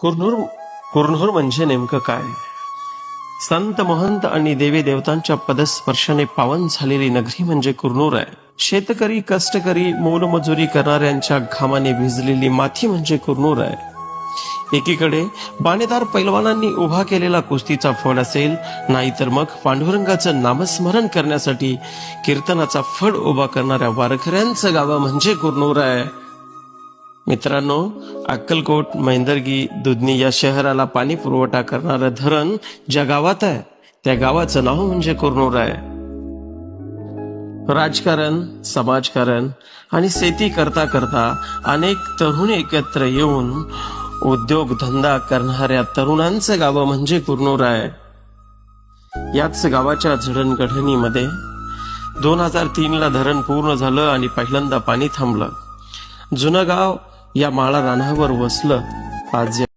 कुरनूर कुरनूर म्हणजे नेमकं काय? संत महंत आणि देवी देवतांच्या पदस्पर्शाने पावन झालेली नगरी म्हणजे कुरनूर आहे. शेतकरी कष्टकरी मोलमजुरी करणाऱ्यांच्या घामाने भिजलेली माथी म्हणजे कुरनूर आहे. एकीकडे बाणेदार पैलवानांनी उभा केलेला कुस्तीचा फड असेल नाहीतर मग पांडुरंगाचं नामस्मरण करण्यासाठी कीर्तनाचा फड उभा करणाऱ्या वारकऱ्यांचं गाव म्हणजे कुरनूर आहे. मित्रांनो अक्कलकोट महेंदरगी दुधनी या शहराला पाणी पुरवठा करणारं धरण ज्या गावात आहे त्या गावाचं नाव म्हणजे कुरनूर आहे. राजकारण समाजकारण आणि शेती करता करता अनेक तरुण एकत्र येऊन उद्योग धंदा करणाऱ्या तरुणांचं गाव म्हणजे कुरनूर आहे. याच गावाच्या झडणघडणीमध्ये दोन हजार तीन ला धरण पूर्ण झालं आणि पहिल्यांदा पाणी थांबलं. जुनं गाव या माळा रानावर वसलं आज